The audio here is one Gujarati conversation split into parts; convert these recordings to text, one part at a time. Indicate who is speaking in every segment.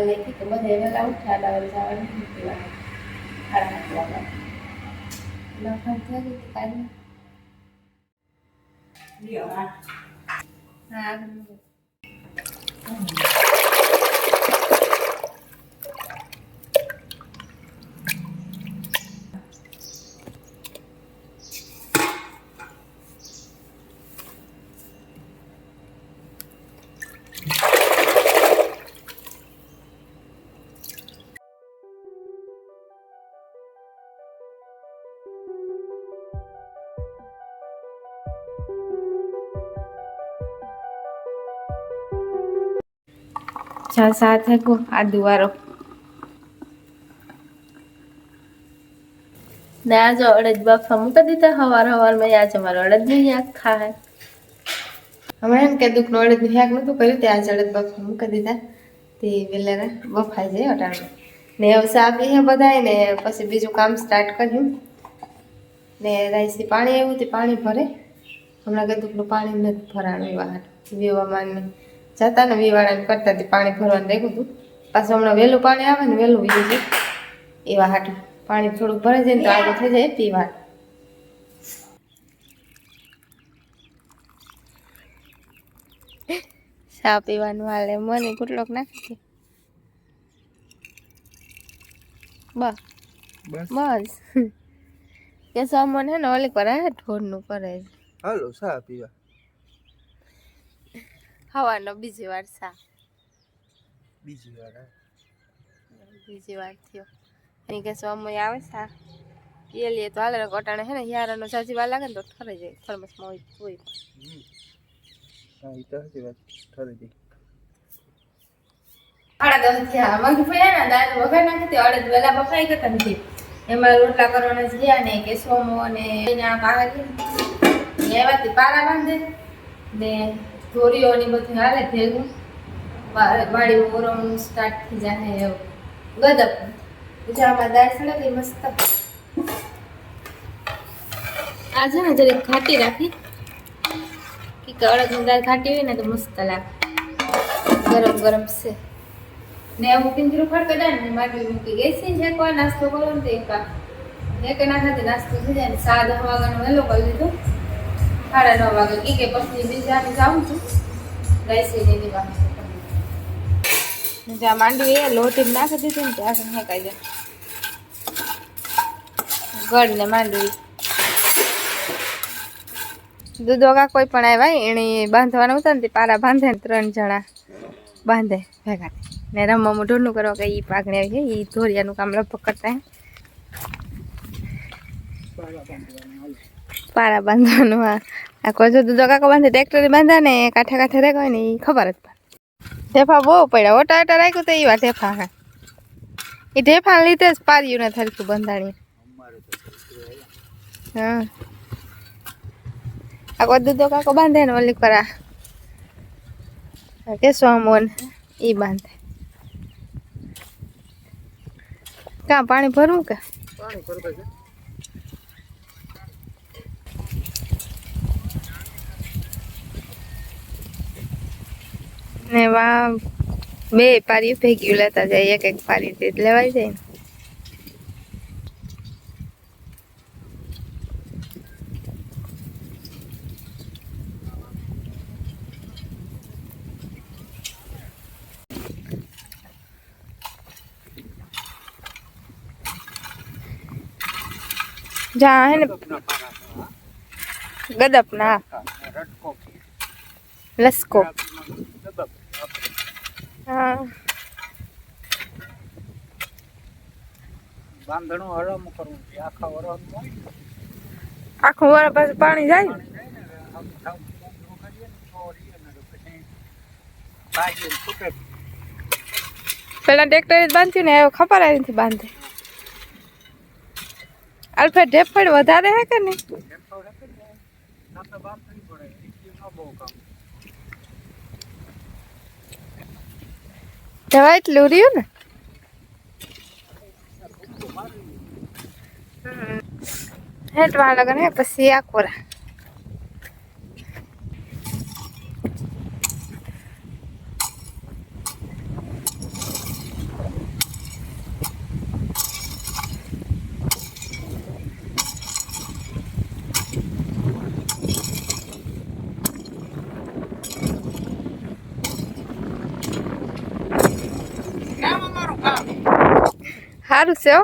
Speaker 1: વહેલો શાક કરી લેતી કે બધા વહેલા ઉઠ્યા એટલે હવે જવાનું નથી પીવાનું સાડા સાત વાગ્યા લખણ થઈ ગઈ હતી કાલે હા ચા સાથે કો આ દુવારો ને આ જો અડદ બાફા મૂકી દીધા હવાર હવારમાં આજ અમારો અડદ નહીં શાક ખાય. હવે એમ કે દુઃખનું અડદ શાક નતું કર્યું તે આજે અડદ બાફા મૂકી દીધા. તે વેલેરા બફાઈ જાય અટાણું. ને હવે સા હે બધાય ને પછી બીજું કામ સ્ટાર્ટ કર્યું. ને રાઈસથી પાણી આવ્યું તે પાણી ભરે. હમણાં કીધું પાણી નથી ભરાણું એવા હાટ વેવામાં જતા ને વિવાળાને કરતા હતી પાણી ભરવાનું રાખ્યું હતું પાછું હમણાં વહેલું પાણી આવે ને વહેલું વીયું છે. એવા હાટું. પાણી થોડુંક ભરાઈ જાય ને તો આગળ થઈ જાય પીવા. ચા પીવાનું હાલે. મને કેટલોક નાખી બસ. બસ. કે સામાન હે ને ઓલી કરે ઢોરનું કરે છે
Speaker 2: હાલો સા પીવા.
Speaker 1: હવાનો બીજી વાર સા.
Speaker 2: બીજી વાર
Speaker 1: બીજી વાર થયો. એની કે સમય આવે સા. એ લઈએ તો હાલે કોટાણે હે ને હિયારાનો સાજી વાર લાગે ને તો ઠરે જાય. થર્મસમાં હોય હોય.
Speaker 2: હા એ તો સાચી વાત ઠરે જાય.
Speaker 1: સાડા થયા. દાળ વગર નાખી અડદ વેલા બફાઈ કરતા નથી. એમાં રોટલા કરવાના જ ગયા ને કે સોમો ને એના પારા એવાથી પારા બાંધે ને ધોરીઓ ને બધું હાલે ભેગું. વાડી ઓરમ સ્ટાર્ટ થઈ જાય એવું. ગદપ ગુજરાતમાં દાળ સળગી મસ્ત. આ છે ને જરીક ખાટી રાખી. કે અડદની દાળ ખાટી હોય ને તો મસ્ત લાગે. ગરમ ગરમ છે. ને હું પિંજરું ફટકે જાય ને માટી મૂકી. ગઈ છે કોઈ નાસ્તો કરો ને તો એક ના ખાતે નાસ્તો થઈ જાય ને સાદ દસ વાગ્યાનો વહેલો કરી લીધો સાડા નવ વાગે. ઈ કે પછી બીજા જાઉં છું. રાઈસી ને એની વાત જ્યાં માંડવી એ લોટી નાખી દીધી ને ત્યાં સુધી હેકાઈ જાય. ગળ ને માંડવી દૂધોગા કોઈ પણ આવ્યા એને બાંધવાના હતા ને પારા બાંધે ને ત્રણ જણા બાંધે ભેગા. ને રમવા ઢોરનું કરવા કે ઈ પાઘણી આવી છે ઈ ધોરિયાનું કામ લગભગ કરતા પારા બાંધવાનું. હા આ કોઈ જો કાકો બાંધે ટ્રેક્ટર બાંધા ને કાંઠે કાંઠે રેગ ને એ ખબર જ ઢેફા બહુ પડ્યા. ઓટા ઓટા રાખ્યું તો એવા ઢેફા હા. એ ઢેફા લીધે જ પાર્યું ને થરખું બંધાણી હા. આ કોઈ દૂધો કાકો બાંધે ને ઓલી કરા કે સોમોન એ બાંધે. કાં પાણી ભરવું કે?
Speaker 2: પાણી ભરતા
Speaker 1: ને વા બે પારી ભેગી લેતા જાય એક એક પારી તે લેવાય જાય જા હે ને.
Speaker 2: ગદપના.
Speaker 1: ગદપ ના લસકો. હા.
Speaker 2: બાંધણું હરામ કરવું છે આખા
Speaker 1: આખું પાછું પાણી જાય પેલા ટ્રેક્ટર જ બાંધ્યું ને હવે ખબર આવી નથી બાંધે. અલ્ફે ઢેફડ વધારે હે કે નહીં
Speaker 2: એમ તો હશે ને ના તો બાંધવી પડે એટલી ન બહુ કામ
Speaker 1: જવા એટલું રહ્યું ને હેઠ વાળા લગન હે પછી આ કોરા છે હો.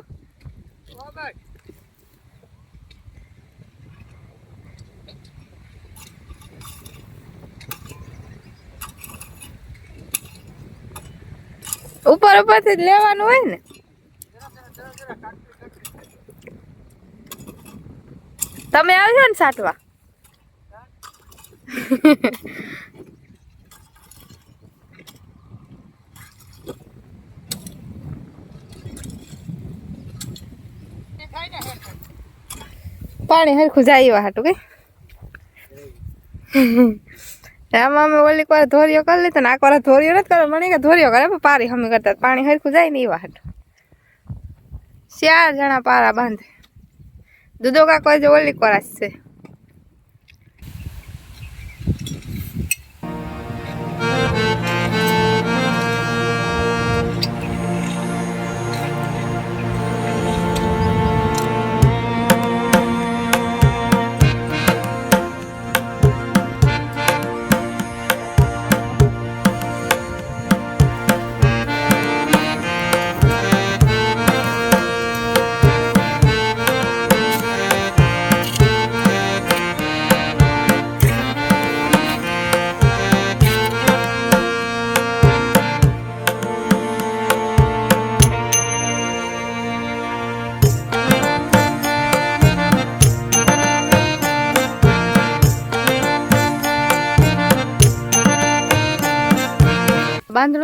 Speaker 1: ઉપર ઉપરથી જ લેવાનું હોય ને તમે આવજો ને સાટવા પાણી હરખું જાય એવા હાટું, કઈ? આમાં અમે ઓલી વાર ધોરીઓ કરી લીધો, ને આ વાર ધોરીઓ નથી કરો મને કે ધોરીઓ કરે પારી હમી કરતા પાણી હરખું જાય ને એવા હાટું. ચાર જણા પારા બાંધે. દૂધો કાકો ઓલી કોરાસ છે.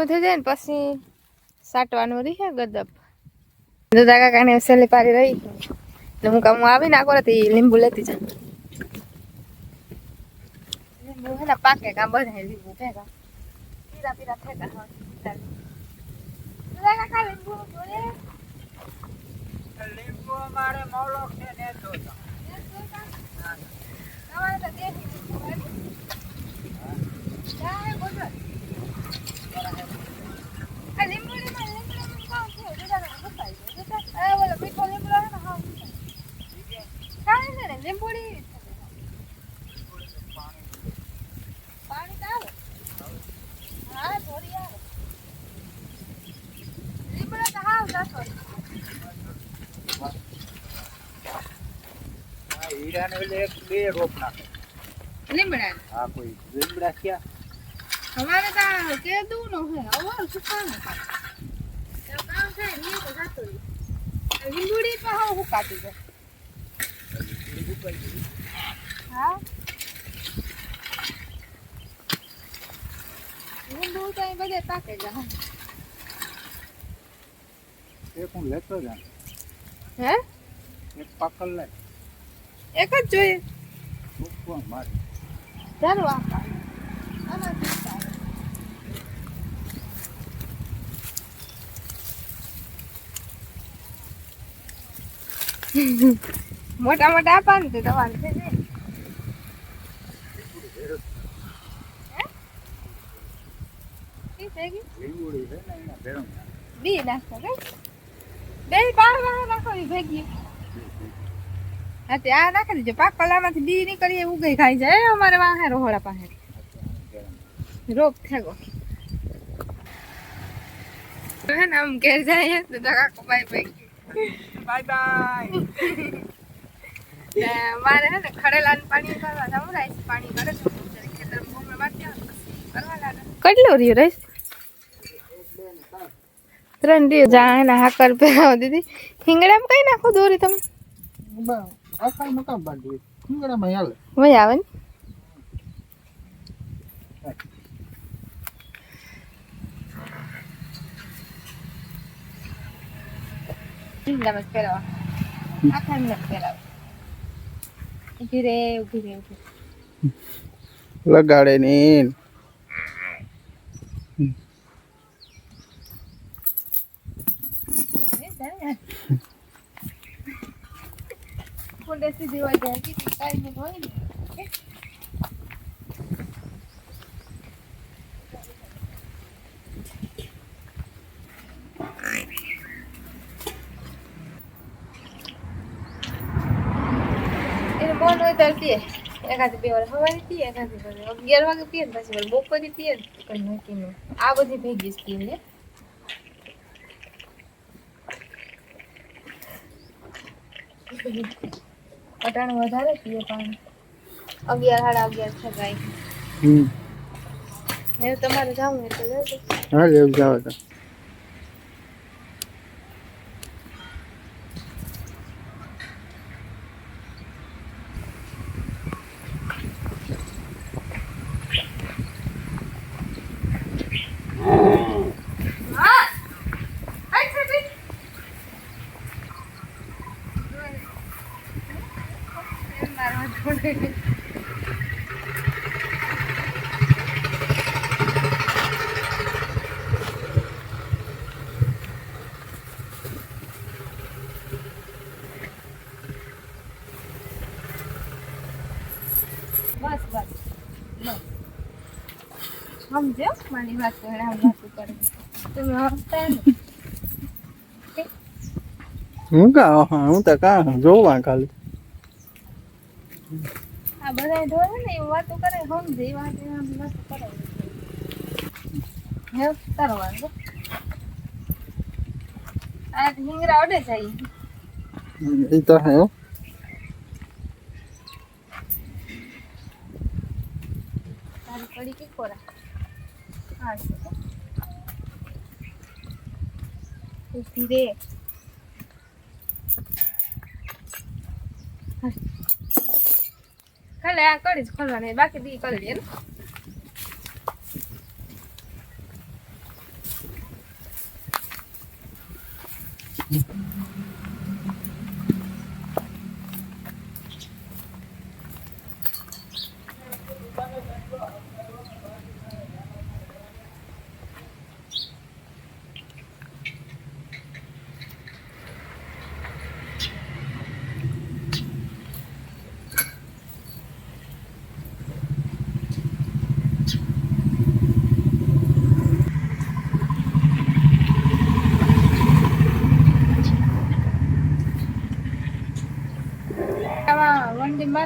Speaker 1: બાંધણું થઈ જાય ને પછી સાટવાનું રહી ગદપ દુધા કાકાને સેલી પારી રહી. ને હું કામ આવીને આખો રાતી લીંબુ લેતી જા લીંબુ હે પાકે કામ બધા લીંબુ ભેગા. પીરા પીરા થેગા હા દુધા કાકા લીંબુ
Speaker 2: અમારે મોલો છે ને તો તો.
Speaker 1: તમારે તો દેખી લીંબુડી પાણી તો આવે. હા થોડી આવે. લીમડો તો હાવ જતો
Speaker 2: હીરાને એટલે એક બે રોપ નાખે.
Speaker 1: લીમડા
Speaker 2: હા કોઈ લીમડા ક્યાં
Speaker 1: અમારે તો કેદું નો હે અવાર સુકાનો એ કામ છે. ની તો જતો લીંબુડી તો હાવ હુકાતી છે. હા? લીંબુ તો એ બધે પાકે હા.
Speaker 2: એક હું લેતો જાઉં.
Speaker 1: હે?
Speaker 2: એક પાકલ લે.
Speaker 1: એક જ જોઈએ.
Speaker 2: મારે?
Speaker 1: ચાલો મોટા મોટા આપવાનું છે,
Speaker 2: તમારે.
Speaker 1: બી નાખો બે? વાહ નાખો ભેગી. હા, તે આ નાખી દેજો પાક કલામાંથી બી નીકળી ઉગઈ ખાઈ જાય અમારે વાહે રોહડા પાસે. રોગ થયો હે આમ ઘેર જાય તો કાકો બાય બાય
Speaker 2: બાય બાય
Speaker 1: મારે હે ને ખડેલા પાણી કરવા જવું રાઈસ પાણી કરે તો ખેતર વાટી કરવા કેટલું રહ્યું રાઈસ? ત્રણ રહ્યું જાણે ના હાકર પહેરાવ દીદી હિંગડામાં કઈ નાખો દોરી તમે?
Speaker 2: બા આખા મકાન બાંધ્યું ખીંગડામાં હાલે.
Speaker 1: મજા આવે ને? હિંગડામાં જ પહેરાવા આખા નથી પહેરાવા ઊભી રે ઊભી રે રે.
Speaker 2: લગાડે ને
Speaker 1: ફૂલે સીધી હોય જાય કે ટાઈમ હોય ને એને મન ત્યારે પીએ. એકાદી બે વાર સવારે પીએ એકાદી વાર. અગિયાર વાગે પીએ ને પછી બપોરે પીએ કઈ નક્કી નહીં. આ બધી ભેગી જ પીએ અટાણ વધારે પીએ પાણી. અગિયાર સાડા અગિયાર છે ગાય
Speaker 2: હમ.
Speaker 1: તમારે જવું એટલે
Speaker 2: હા એવું જાવ તો.
Speaker 1: બસ બસ બસ સમજો મારી વાત તો એને આમ વાતું કરે તમે સમજતા ને
Speaker 2: હું કા હા હું તો કા જોવા ખાલી
Speaker 1: આ બધા ને એ વાતો કરે સમજે એ વાત એમ વાતો કરે. હે તારો વાંધો? આ હિંગરા અડે જાય
Speaker 2: એ તો હે
Speaker 1: તારી પડી કે ખોરા હા છે તો. ઊભી રે હા. ખાલી આ કરી જ ખોલવાની બાકી બી કરી ને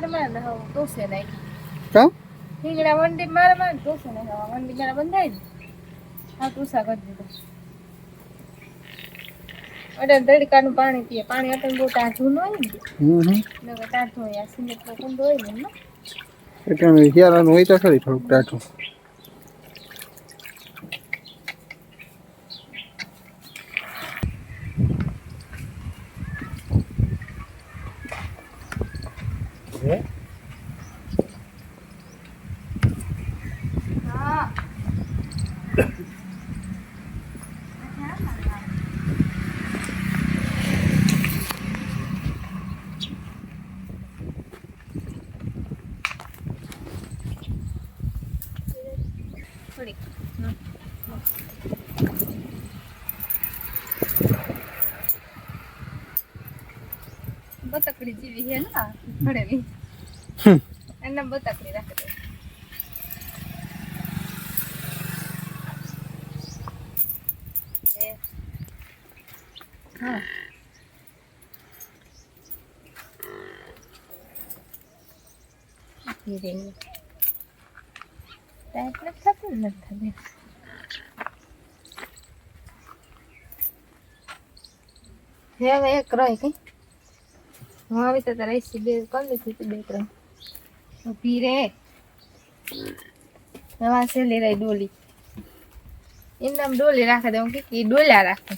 Speaker 1: ને હવે નાખી.
Speaker 2: કા?
Speaker 1: વંડી ને નાખી વંડી મારા ને. હા ટોસા કરી દીધો. અડે તડકાનું પાણી પીએ. પાણી અટન બહુ ટાઢું ન હોય ને. નકર ટાઢું હોય. આ કુંડો હોય ને એમાં.
Speaker 2: એટલે હિયારાનું હોય તો ખરી થોડુંક ટાઢું.
Speaker 1: થોડીક બતકડી જેવી છે ને આ ભણેલી
Speaker 2: હમ.
Speaker 1: એને બતકડી રાખી દે લે. હા ધીરે ટાઈપ નથી થતું હે હવે એક રહી કઈ હું આવી તો તારે એસી બે કરી લીધી હતી બે ત્રણ. ઊભી રે નવા સેલી રહી ડોલી. એમને આમ ડોલી રાખે દે હું કે ડોલા રાખે.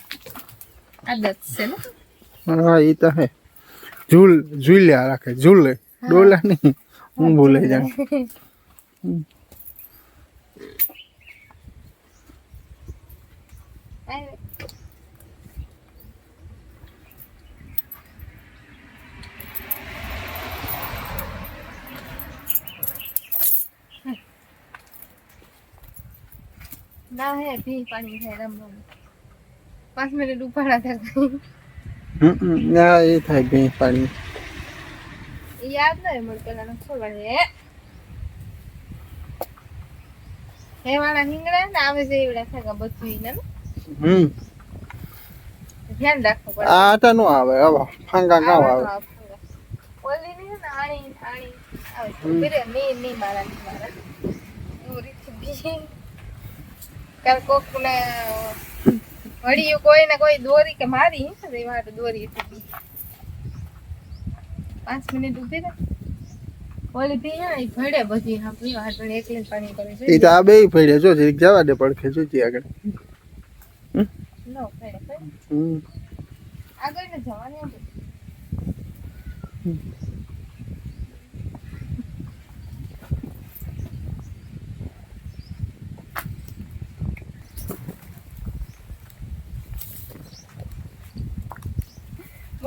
Speaker 1: આદત છે ને.
Speaker 2: હા એ તો હે. ઝૂલ ઝૂલ્યા રાખે. ઝૂલે. ડોલા નહીં. હું ભૂલે જાઉં.
Speaker 1: ના હે ભી પાણી થાય રમ રમ પાંચ મિનિટ ઉપાડા થાય
Speaker 2: હમ હમ. ના એ થાય ભેંસ પાણી
Speaker 1: યાદ નહીં મને પેલા ખોલવાની હે હે વાળા હિંગડા ને આવે છે એવડા ને
Speaker 2: હમ
Speaker 1: ધ્યાન રાખવું પડે
Speaker 2: આટા નો આવે હવે ફાંગા ગાવ આવે
Speaker 1: ઓલી ને આણી આણી આવે. ની મારા ની કાલ કોક ને વળિયું કોઈ ને કોઈ દોરી કે મારી માટે દોરી હતી પાંચ મિનિટ ઊભી રહે. ઓલી થી હા બધી એકલી પાણી કરે. છે
Speaker 2: એ તો આ બે ભડે જો જવા દે પડખે જોજી આગળ.
Speaker 1: નો ભળે. આગળ ને જવાની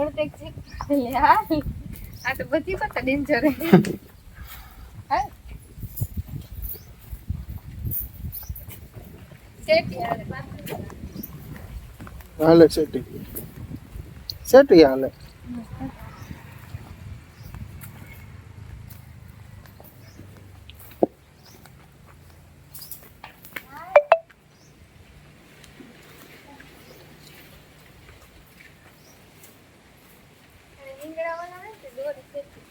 Speaker 1: મને તો લે આ તો બધી કત ડેન્જર હા હાલે, પાછળ.
Speaker 2: હાલે. સેટી સેટી હાલે.
Speaker 1: અને નીંગણાવાળા હોય ને તે દોરી શેઠી.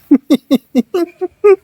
Speaker 1: પાણી નથી એવું? તો એ ને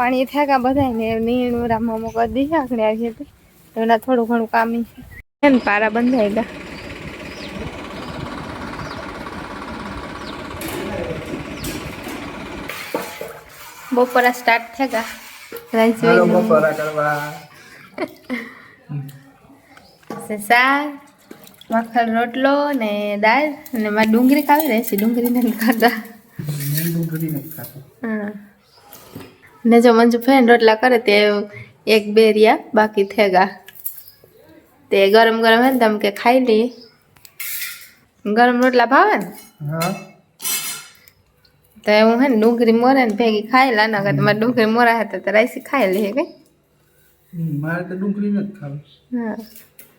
Speaker 1: પાણી થયા બધા ને નીણું રામો કરી દીધી આખડે આવી હતી તો એના થોડું ઘણું કામ છે. ને પારા બંધાઈ ગયા બપોરા સ્ટાર્ટ થયા રાઈસ
Speaker 2: હાલો બપોરા કરવા.
Speaker 1: શાક માખણ રોટલો ને દાળ અને મારે ડુંગળી ખાવી રહેશે ડુંગળી નથી ખાતા
Speaker 2: ડુંગળી નથી ખાતા
Speaker 1: હા. ને જો મંજુ ફેન રોટલા કરે તે એક બે રહ્યા બાકી થેગા. તે ગરમ ગરમ હે ને તમે કે ખાઈ લઈએ ગરમ રોટલા ભાવે ને? તો હું હે ને ડુંગળી મોરે ને ભેગી ખાઈ લા ના તમારે મારે ડુંગળી મોરા હતા તો રાઈસી ખાઈ લે કઈ
Speaker 2: મારે તો ડુંગળી નથી ખાવી.
Speaker 1: હા.